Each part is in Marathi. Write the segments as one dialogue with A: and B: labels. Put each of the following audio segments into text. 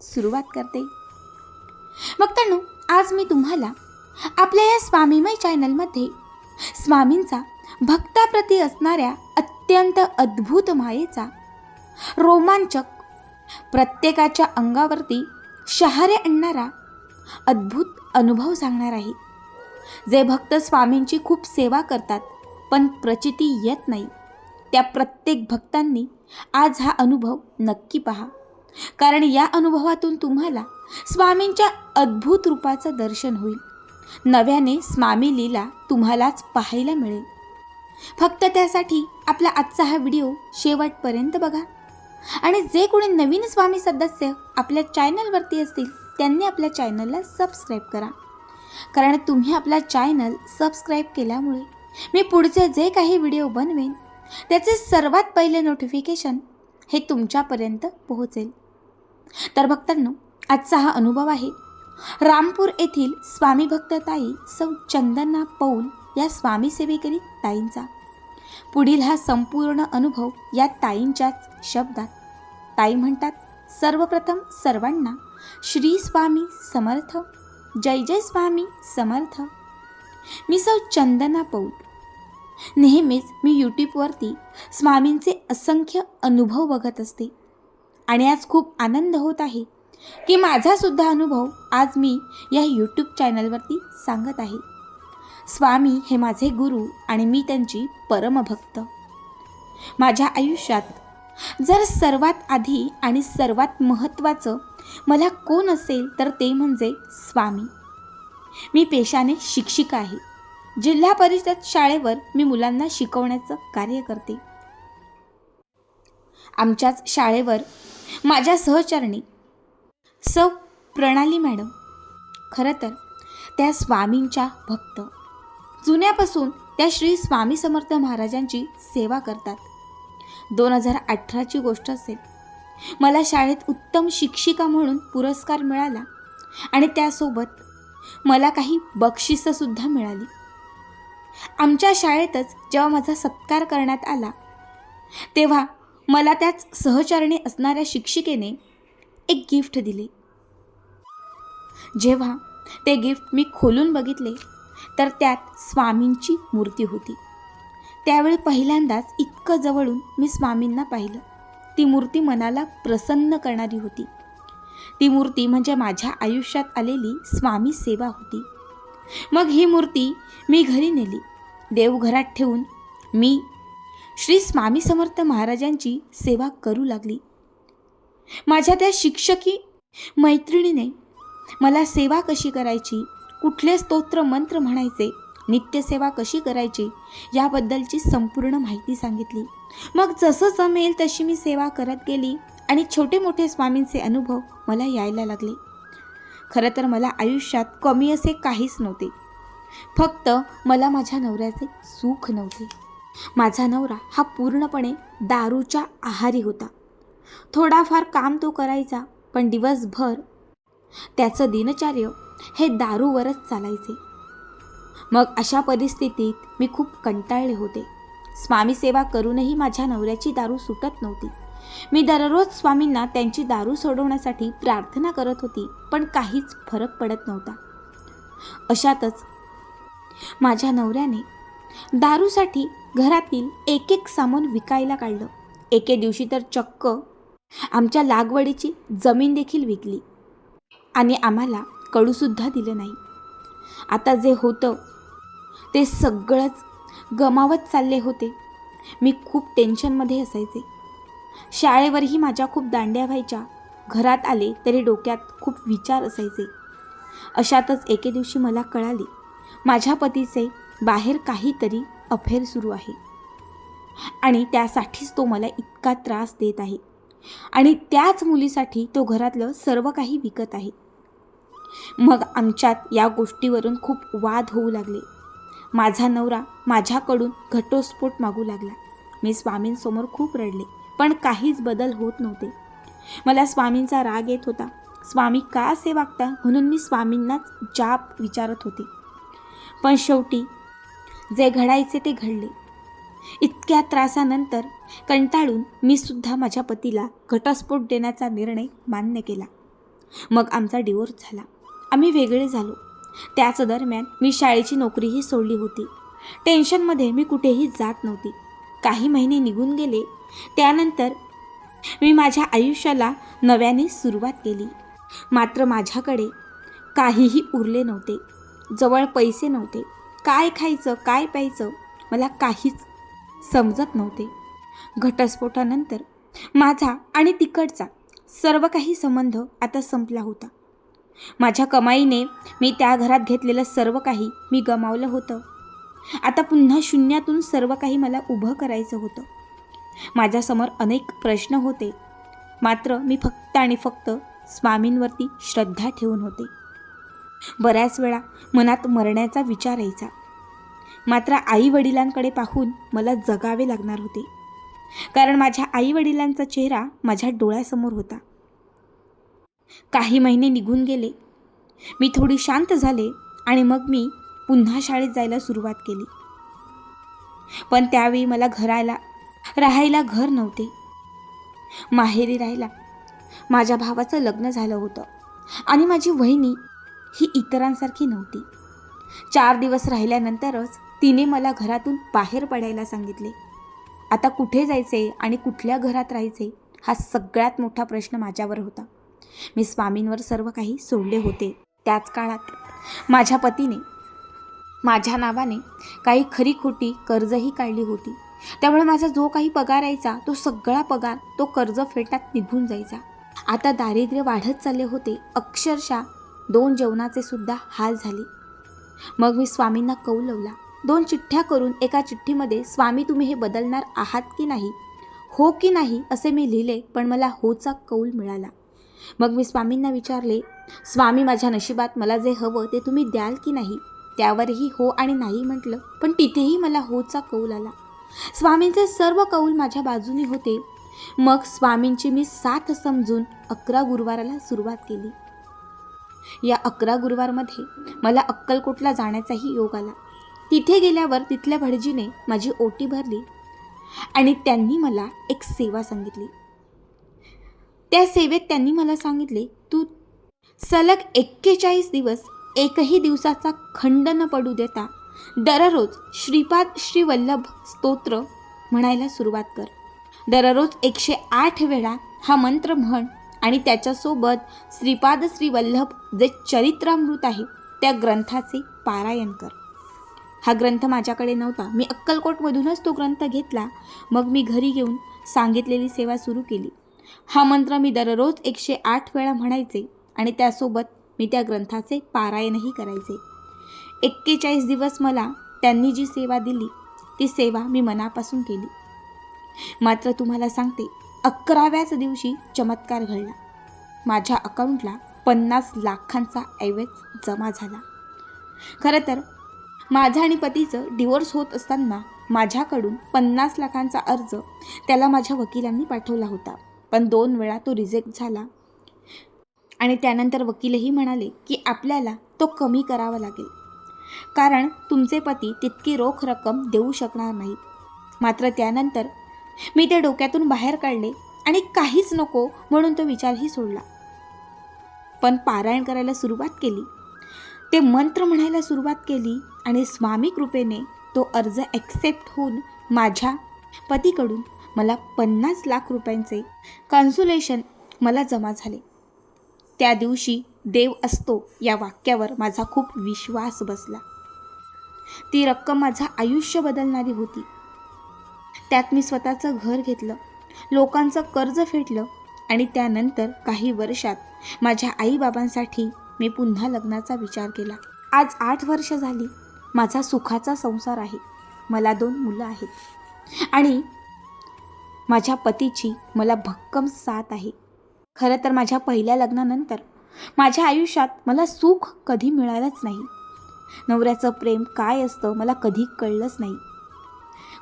A: सुरुवात करते. बघतानो आज मी तुम्हाला आपल्या या स्वामीमय चॅनलमध्ये स्वामींचा भक्ताप्रती असणाऱ्या अत्यंत अद्भुत मायेचा रोमांचक प्रत्येकाच्या अंगावरती शहारे आणणारा अद्भुत अनुभव सांगणार आहे. जे भक्त स्वामींची खूप सेवा करतात पण प्रचिती येत नाही त्या प्रत्येक भक्तांनी आज हा अनुभव नक्की पहा. कारण या अनुभवातून तुम्हाला स्वामींच्या अद्भुत रूपाचं दर्शन होईल. नव्याने स्वामी लीला तुम्हालाच पाहायला मिळेल. फक्त त्यासाठी आपला आजचा हा व्हिडिओ शेवटपर्यंत बघा. आणि जे कोणी नवीन स्वामी सदस्य आपल्या चॅनलवरती असतील त्यांनी आपल्या चॅनलला सबस्क्राईब करा. कारण तुम्ही आपला चॅनल सबस्क्राईब केल्यामुळे मी पुढचे जे काही व्हिडिओ बनवेन त्याचे सर्वात पहिले नोटिफिकेशन हे तुमच्यापर्यंत पोहोचेल. तर भक्तांनो आजचा हा अनुभव आहे. रामपूर येथील स्वामी भक्त ताई सौ चंदना पौल या स्वामी सेवेकरी ताईंचा. पुढील हा संपूर्ण अनुभव या ताईंच्याच शब्दात. ताई म्हणतात सर्वप्रथम सर्वांना श्री स्वामी समर्थ जय जय स्वामी समर्थ. मी सौ चंदना पौल. नेहमीच मी यूट्यूबवरती स्वामींचे असंख्य अनुभव बघत असते. आणि आज खूप आनंद होत आहे की माझासुद्धा अनुभव आज मी या यूट्यूब चॅनलवरती सांगत आहे. स्वामी हे माझे गुरु आणि मी त्यांची परमभक्त. माझ्या आयुष्यात जर सर्वात आधी आणि सर्वात महत्त्वाचं मला कोण असेल तर ते म्हणजे स्वामी. मी पेशाने शिक्षिका आहे. जिल्हा परिषद शाळेवर मी मुलांना शिकवण्याचं कार्य करते. आमच्याच शाळेवर माझ्या सहचारणी. सौ प्रणाली मॅडम. खरं तर त्या स्वामींच्या भक्त. जुन्यापासून त्या श्री स्वामी समर्थ महाराजांची सेवा करतात. दोन हजार अठराची गोष्ट असेल. मला शाळेत उत्तम शिक्षिका म्हणून पुरस्कार मिळाला आणि त्यासोबत मला काही बक्षिसंसुद्धा मिळाली. आमच्या शाळेतच जेव्हा माझा सत्कार करण्यात आला तेव्हा मला त्याच सहचारणी असणाऱ्या शिक्षिकेने एक गिफ्ट दिले. जेव्हा ते गिफ्ट मी खोलून बघितले तर त्यात स्वामींची मूर्ती होती. त्यावेळी पहिल्यांदाच इतकं जवळून मी स्वामींना पाहिलं. ती मूर्ती मनाला प्रसन्न करणारी होती. ती मूर्ती म्हणजे माझ्या आयुष्यात आलेली स्वामी सेवा होती. मग ही मूर्ती मी घरी नेली. देवघरात ठेवून मी श्री स्वामी समर्थ महाराजांची सेवा करू लागली. माझ्या त्या शिक्षकी मैत्रिणीने मला सेवा कशी करायची कुठले स्तोत्र मंत्र म्हणायचे नित्यसेवा कशी करायची याबद्दलची संपूर्ण माहिती सांगितली. मग जसं जमेल तशी मी सेवा करत गेली आणि छोटे मोठे स्वामींचे अनुभव मला यायला लागले. खरं तर मला आयुष्यात कमी असे काहीच नव्हते. फक्त मला माझ्या नवऱ्याचे सुख नव्हते. माझा नवरा हा पूर्णपणे दारूच्या आहारी होता. थोडाफार काम तो करायचा पण दिवसभर त्याचं दिनचर्य हे दारूवरच चालायचे. मग अशा परिस्थितीत मी खूप कंटाळले होते. स्वामी सेवा करूनही माझ्या नवऱ्याची दारू सुटत नव्हती. मी दररोज स्वामींना त्यांची दारू सोडवण्यासाठी प्रार्थना करत होती पण काहीच फरक पडत नव्हता. अशातच माझ्या नवऱ्याने दारूसाठी घरातील एक एक सामान विकायला काढलं. एके दिवशी तर चक्क आमच्या लागवडीची जमीन देखील विकली. आणि आम्हाला कळूसुद्धा दिलं नाही. आता जे होतं ते सगळंच गमावत चालले होते. मी खूप टेन्शनमध्ये असायचे. शाळेवरही माझ्या खूप दांड्या व्हायच्या. घरात आले तरी डोक्यात खूप विचार असायचे. अशातच एके दिवशी मला कळाले माझ्या पतीचे बाहेर काहीतरी अफेअर सुरू आहे. आणि त्यासाठीच तो मला इतका त्रास देत आहे. आणि त्याच मुलीसाठी तो घरातलं सर्व काही विकत आहे. मग आमच्यात या गोष्टीवरून खूप वाद होऊ लागले. माझा नवरा माझ्याकडून घटोस्फोट मागू लागला. मी स्वामींसमोर खूप रडले पण काहीच बदल होत नव्हते. मला स्वामींचा राग येत होता. स्वामी का असे वागता? म्हणून मी स्वामींनाच जाप विचारत होते. पण शेवटी जे घडायचे ते घडले. इतक्या त्रासानंतर कंटाळून मी सुद्धा माझ्या पतीला घटस्फोट देण्याचा निर्णय मान्य केला. मग आमचा डिवोर्स झाला. आम्ही वेगळे झालो. त्याच दरम्यान मी शाळेची नोकरीही सोडली होती. टेन्शनमध्ये मी कुठेही जात नव्हती. काही महिने निघून गेले. त्यानंतर मी माझ्या आयुष्याला नव्याने सुरुवात केली. मात्र माझ्याकडे काहीही उरले नव्हते. जवळ पैसे नव्हते. काय खायचं काय प्यायचं मला काहीच समजत नव्हते. घटस्फोटानंतर माझा आणि तिकडचा सर्व काही संबंध आता संपला होता. माझ्या कमाईने मी त्या घरात घेतलेलं सर्व काही मी गमावलं होतं. आता पुन्हा शून्यातून सर्व काही मला उभं करायचं होतं. माझ्यासमोर अनेक प्रश्न होते. मात्र मी फक्त आणि फक्त स्वामींवरती श्रद्धा ठेवून होते. बऱ्याच वेळा मनात मरण्याचा विचार यायचा. मात्र आई वडिलांकडे पाहून मला जगावे लागणार होते. कारण माझ्या आई वडिलांचा चेहरा माझ्या डोळ्यासमोर होता. काही महिने निघून गेले. मी थोडी शांत झाले आणि मग मी पुन्हा शाळेत जायला सुरुवात केली. पण त्यावेळी मला घरायला राहायला घर नव्हते. माहेरी राहायला माझ्या भावाचं लग्न झालं होतं. आणि माझी वहिनी ही इतरांसारखी नव्हती. चार दिवस राहिल्यानंतरच तिने मला घरातून बाहेर पडायला सांगितले. आता कुठे जायचे आणि कुठल्या घरात राहायचे हा सगळ्यात मोठा प्रश्न माझ्यावर होता. मी स्वामींवर सर्व काही सोडले होते त्याच काळात. माझ्या पतीने माझ्या नावाने काही खरी खोटी कर्जही काढली होती. त्यामुळे माझा जो काही पगार यायचा तो सगळा पगार तो कर्ज फेटात निघून जायचा. आता दारिद्र्य वाढत चालले होते अक्षरशः दोन जेवणाचे सुद्धा हाल झाले. मग मी स्वामींना कौलवला दोन चिठ्ठ्या करून एका चिठ्ठीमध्ये स्वामी तुम्ही हे बदलणार आहात की नाही? हो की नाही असे मी लिहिले पण मला होचा कौल मिळाला. मग मी स्वामींना विचारले स्वामी माझ्या नशिबात मला जे हवं ते तुम्ही द्याल की नाही? त्यावरही हो आणि नाही म्हटलं पण तिथेही मला होचा कौल आला. स्वामींचे सर्व कौल माझ्या बाजूने होते. मग स्वामींची मी साथ समजून अकरा गुरुवाराला सुरुवात केली. या अकरा गुरुवारमध्ये मला अक्कलकोटला जाण्याचाही योग आला. तिथे गेल्यावर तिथल्या भटजीने माझी ओटी भरली आणि त्यांनी मला एक सेवा सांगितली. त्या सेवेत त्यांनी मला सांगितले तू सलग एक्केचाळीस दिवस एकही दिवसाचा खंड न पडू देता दररोज श्रीपाद श्रीवल्लभ स्तोत्र म्हणायला सुरुवात कर. दररोज एकशे आठ वेळा हा मंत्र म्हण. आणि त्याच्यासोबत श्रीपाद श्रीवल्लभ जे चरित्रामृत आहे त्या ग्रंथाचे पारायण कर. हा ग्रंथ माझ्याकडे नव्हता. मी अक्कलकोटमधूनच तो ग्रंथ घेतला. मग मी घरी घेऊन सांगितलेली सेवा सुरू केली. हा मंत्र मी दररोज एकशे आठ वेळा म्हणायचे आणि त्यासोबत मी त्या ग्रंथाचे पारायणही करायचे. एक्केचाळीस दिवस मला त्यांनी जी सेवा दिली ती सेवा मी मनापासून केली. मात्र तुम्हाला सांगते अकराव्याच दिवशी चमत्कार घडला. माझ्या अकाउंटला पन्नास लाखांचा ऐवज जमा झाला. खरं तर माझा आणि पतीचं डिवोर्स होत असताना माझ्याकडून पन्नास लाखांचा अर्ज त्याला माझ्या वकिलांनी पाठवला होता. पण दोन वेळा तो रिजेक्ट झाला. आणि त्यानंतर वकीलही म्हणाले की आपल्याला तो कमी करावा लागेल. कारण तुमचे पती तितकी रोख रक्कम देऊ शकणार नाहीत मात्र त्यानंतर मी ते डोक्यातून बाहेर काढले आणि काहीच नको म्हणून तो विचारही सोडला. पण पारायण करायला सुरुवात केली. ते मंत्र म्हणायला सुरुवात केली आणि स्वामी कृपेने तो अर्ज ॲक्सेप्ट होऊन माझ्या पतीकडून मला पन्नास लाख रुपयांचे कन्सुलेशन मला जमा झाले. त्या दिवशी देव असतो या वाक्यावर माझा खूप विश्वास बसला. ती रक्कम माझं आयुष्य बदलणारी होती. त्यात मी स्वतःचं घर घेतलं. लोकांचं कर्ज फेडलं आणि त्यानंतर काही वर्षात माझ्या आईबाबांसाठी मी पुन्हा लग्नाचा विचार केला. आज आठ वर्ष झाली माझा सुखाचा संसार आहे. मला दोन मुलं आहेत. आणि माझ्या पतीची मला भक्कम साथ आहे. खरं तर माझ्या पहिल्या लग्नानंतर माझ्या आयुष्यात मला सुख कधी मिळालंच नाही. नवऱ्याचं प्रेम काय असतं मला कधी कळलंच नाही.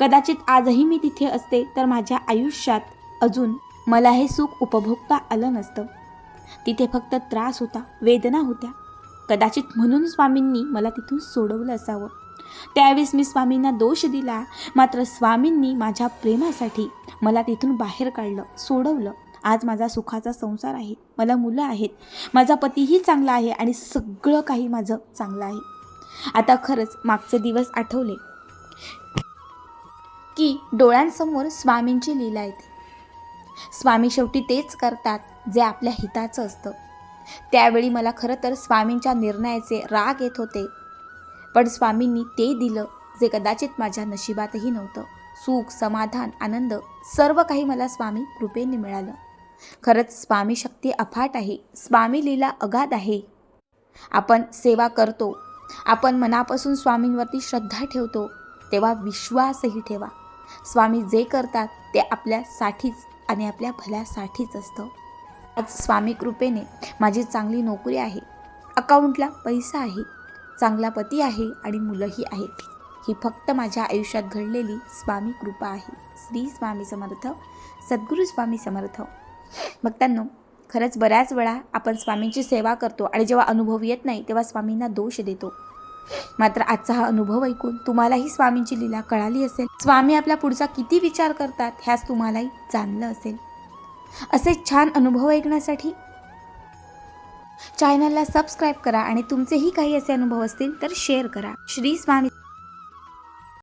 A: कदाचित आजही मी तिथे असते तर माझ्या आयुष्यात अजून मला हे सुख उपभोगता आलं नसतं. तिथे फक्त त्रास होता वेदना होत्या. कदाचित म्हणून स्वामींनी मला तिथून सोडवलं असावं. त्यावेळेस मी स्वामींना दोष दिला मात्र स्वामींनी माझ्या प्रेमासाठी मला तिथून बाहेर काढलं सोडवलं. आज माझा सुखाचा संसार आहे मला मुलं आहेत माझा पतीही चांगला आहे आणि सगळं काही माझं चांगलं आहे. आता खरंच मागचे दिवस आठवले. की डोळ्यांसमोर स्वामींची लीला येते. स्वामी शेवटी तेच करतात जे आपल्या हिताचं असतं. त्यावेळी मला खरं तर स्वामींच्या निर्णयाचे राग येत होते. पण स्वामींनी ते दिलं जे कदाचित माझ्या नशिबातही नव्हतं. सुख समाधान आनंद सर्व काही मला स्वामी कृपेने मिळालं. खरंच स्वामी शक्ती अफाट आहे. स्वामी लीला अगाध आहे. आपण सेवा करतो. आपण मनापासून स्वामींवरती श्रद्धा ठेवतो. तेव्हा विश्वासही ठेवा. स्वामी जे करतात ते आपल्यासाठीच आणि आपल्या भल्यासाठीच असतं. आज स्वामी कृपेने माझी चांगली नोकरी आहे. अकाउंटला पैसा आहे. चांगला पती आहे आणि मुलंही आहेत. ही फक्त माझ्या आयुष्यात घडलेली स्वामी कृपा आहे. श्री स्वामी समर्थ सद्गुरू स्वामी समर्थ. भक्तांनो खरंच बऱ्याच वेळा आपण स्वामींची सेवा करतो आणि जेव्हा अनुभव येत नाही तेव्हा स्वामींना दोष देतो. मात्र आजचा हा अनुभव ऐकून तुम्हालाही स्वामींची लीला कळाली असेल. स्वामी आपला पुढचा किती विचार करतात ह्याच तुम्हालाही जाणलं असेल. असे छान अनुभव ऐकण्यासाठी चॅनलला सबस्क्राईब करा आणि तुमचेही काही असे अनुभव असतील तर शेअर करा. श्री स्वामी